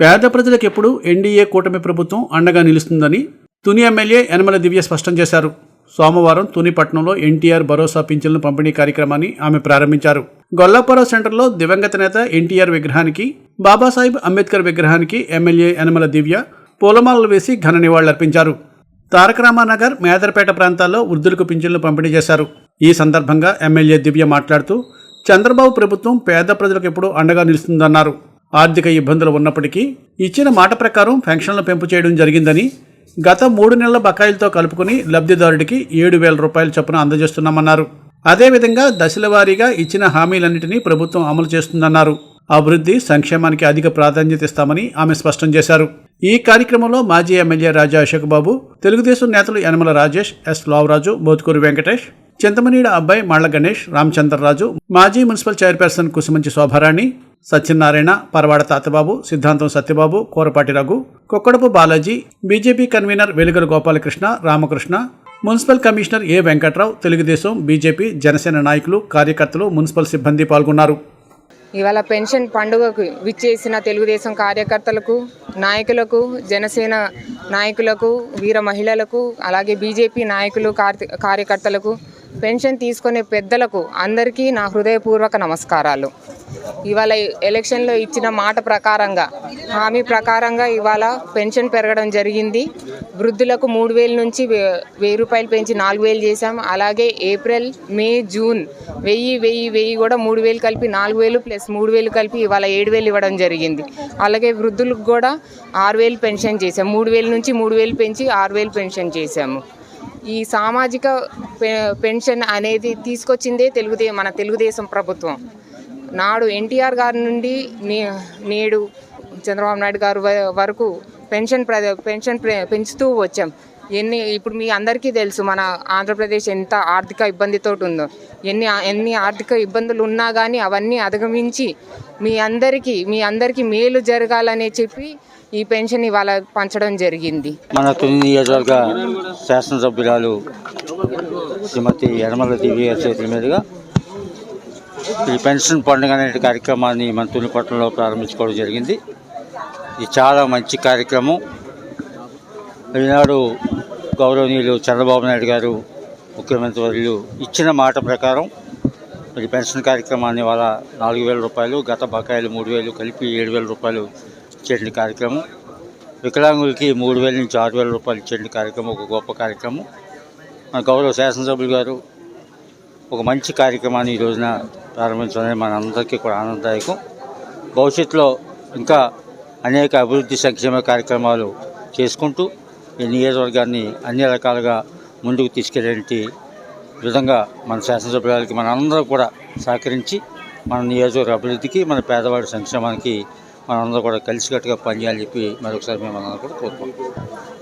పేద ప్రజలకు ఎప్పుడు ఎన్డీఏ కూటమి ప్రభుత్వం అండగా నిలుస్తుందని తుని ఎమ్మెల్యే యనమల దివ్య స్పష్టం చేశారు. సోమవారం తుని పట్టణంలో ఎన్టీఆర్ భరోసా పింఛన్ల పంపిణీ కార్యక్రమాన్ని ఆమె ప్రారంభించారు. గొల్లాపురం సెంటర్లో దివంగత నేత ఎన్టీఆర్ విగ్రహానికి బాబాసాహెబ్ అంబేద్కర్ విగ్రహానికి ఎమ్మెల్యే యనమల దివ్య పూలమాలలు వేసి ఘన నివాళులర్పించారు. తారక రామానగర్ మేదరపేట ప్రాంతాల్లో వృద్ధులకు పింఛన్లు పంపిణీ చేశారు. ఈ సందర్భంగా ఎమ్మెల్యే దివ్య మాట్లాడుతూ చంద్రబాబు ప్రభుత్వం పేద ప్రజలకు ఎప్పుడూ అండగా నిలుస్తుందన్నారు. ఆర్థిక ఇబ్బందులు ఉన్నప్పటికీ ఇచ్చిన మాట ప్రకారం పెన్షన్లు పెంపు చేయడం జరిగిందని గత మూడు నెలల బకాయిలతో కలుపుకుని లబ్ధిదారుడికి ఏడు వేల రూపాయల చొప్పున అందజేస్తున్నామన్నారు. అదేవిధంగా దశల వారీగా ఇచ్చిన హామీలన్నింటినీ ప్రభుత్వం అమలు చేస్తుందన్నారు. అభివృద్ధి సంక్షేమానికి అధిక ప్రాధాన్యత ఇస్తామని ఆమె స్పష్టం చేశారు. ఈ కార్యక్రమంలో మాజీ ఎమ్మెల్యే రాజా అశోక్ బాబు తెలుగుదేశం నేతలు యనమల రాజేష్ ఎస్ లావరాజు మోతుకూరు వెంకటేష్ చింతమనీడ అబ్బాయి మాళ్ళ గణేష్ రామచంద్రరాజు మాజీ municipal chairperson Kusumanchi Shobharani Satyanarayana Paravada Tatababu Siddhantam Satyababu Korapati Raghu Kokkadapu Balaji BJP convener Velugala Gopalakrishna Ramakrishna municipal commissioner A Venkatrao Telugu Desam BJP Janasena నాయకులు కార్యకర్తలు మున్సిపల్ సిబ్బంది పాల్గొన్నారు. ఇవాళ పెన్షన్ పండుగకు విచ్చేసిన తెలుగుదేశం కార్యకర్తలకు నాయకులకు జనసేన నాయకులకు వీర మహిళలకు అలాగే బీజేపీ నాయకులు కార్యకర్తలకు పెన్షన్ తీసుకునే పెద్దలకు అందరికీ నా హృదయపూర్వక నమస్కారాలు. ఇవాళ ఎలక్షన్లో ఇచ్చిన మాట ప్రకారంగా హామీ ప్రకారంగా ఇవాళ పెన్షన్ పెరగడం జరిగింది. వృద్ధులకు మూడు వేల నుంచి వే- వెయ్యి రూపాయలు పెంచి నాలుగు వేలు చేశాం అలాగే ఏప్రిల్ మే జూన్ వెయ్యి వెయ్యి వెయ్యి కూడా మూడు వేలు కలిపి నాలుగు వేలు ప్లస్ మూడు వేలు కలిపి ఇవాళ ఏడు వేలు ఇవ్వడం జరిగింది. అలాగే వృద్ధులకు కూడా ఆరు వేలు పెన్షన్ చేశాం మూడు వేల నుంచి మూడు వేలు పెంచి ఆరు వేలు పెన్షన్ చేశాము. ఈ సామాజిక పె- పెన్షన్ అనేది తీసుకొచ్చిందే తెలుగుదే మన తెలుగుదేశం ప్రభుత్వం. నాడు ఎన్టీఆర్ గారి నుండి నే- నేడు చంద్రబాబు నాయుడు గారు వ- వరకు పెన్షన్ ప్ర పెన్షన్ ప్ర- పెంచుతూ వచ్చాం. ఎన్ని ఇప్పుడు మీ అందరికీ తెలుసు మన ఆంధ్రప్రదేశ్ ఎంత ఆర్థిక ఇబ్బందితో ఉందో ఎన్ని ఎన్ని ఆర్థిక ఇబ్బందులు ఉన్నా కానీ అవన్నీ అధిగమించి మీ అందరికీ మీ అందరికీ మేలు జరగాలనే చెప్పి ఈ పెన్షన్ ఇవాళ పంచడం జరిగింది. మన తొమ్మిది నియోజకవర్గ శాసనసభ్యురాలు శ్రీమతి యనమల దివ్య చేతుల మీదుగా ఈ పెన్షన్ పండుగ అనే కార్యక్రమాన్ని మన పట్టణంలో ప్రారంభించుకోవడం జరిగింది. ఇది చాలా మంచి కార్యక్రమం. ఈనాడు గౌరవనీయులు చంద్రబాబు నాయుడు గారు ముఖ్యమంత్రి వర్యులు ఇచ్చిన మాట ప్రకారం మరి పెన్షన్ కార్యక్రమాన్ని వాళ్ళ నాలుగు వేల రూపాయలు గత బకాయిలు మూడు వేలు కలిపి ఏడు వేల రూపాయలు ఇచ్చేటువంటి కార్యక్రమం. వికలాంగులకి మూడు వేల నుంచి ఆరు వేల రూపాయలు ఇచ్చేటువంటి కార్యక్రమం ఒక గొప్ప కార్యక్రమం. మన గౌరవ శాసనసభ్యులు గారు ఒక మంచి కార్యక్రమాన్ని ఈ రోజున ప్రారంభించడం మన అందరికీ కూడా ఆనందదాయకం. భవిష్యత్తులో ఇంకా అనేక అభివృద్ధి సంక్షేమ కార్యక్రమాలు చేసుకుంటూ ఈ నియోజకవర్గాన్ని అన్ని రకాలుగా ముందుకు తీసుకెళ్ళేటి విధంగా మన శాసనసభ్యులకి మన అందరూ కూడా సహకరించి మన నియోజకవర్గ అభివృద్ధికి మన పేదవాడి సంక్షేమానికి మనందరూ కూడా కలిసికట్టుగా పనిచేయాలని చెప్పి మరొకసారి మేము అందరం కూడా కోరుకుంటున్నాం.